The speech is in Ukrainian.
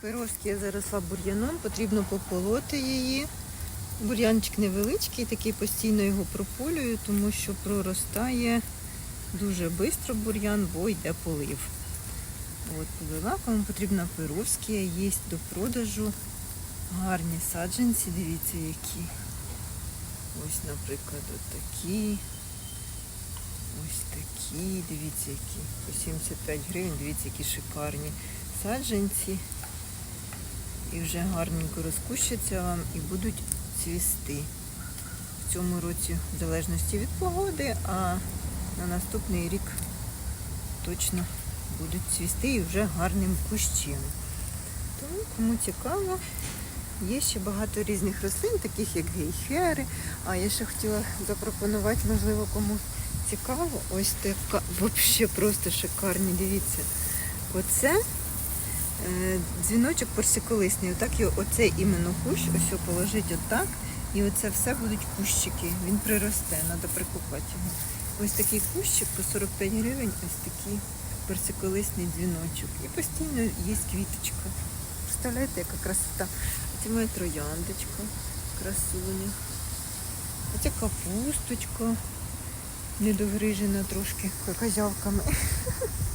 Пировська заросла бур'яном, потрібно пополоти її. Бур'янчик невеличкий, такий постійно його прополюю, тому що проростає дуже швидко бур'ян, бо йде полив. От, полила, кому потрібна пировська, є до продажу гарні саджанці, дивіться які. Ось, наприклад, от такі. Ось такі, дивіться, які. По 75 гривень, дивіться, які шикарні саджанці. І вже гарненько розкущаться вам і будуть цвісти. В цьому році, в залежності від погоди, а на наступний рік точно будуть цвісти і вже гарним кущем. Тому кому цікаво, є ще багато різних рослин, таких як гейхери. А я ще хотіла запропонувати, можливо, кому цікаво. Ось така, взагалі просто шикарні. Дивіться. Оце дзвіночок персиколисний. Отак його, оце іменно кущ, ось його положить отак. І оце все будуть кущики. Він приросте, треба прикопати його. Ось такий кущик по 45 гривень, ось такий персиколисний дзвіночок. І постійно є квіточка. Представляєте, яка красота. Це моя трояндочка, красуня. Оце капусточка, недогрижена трошки козявками.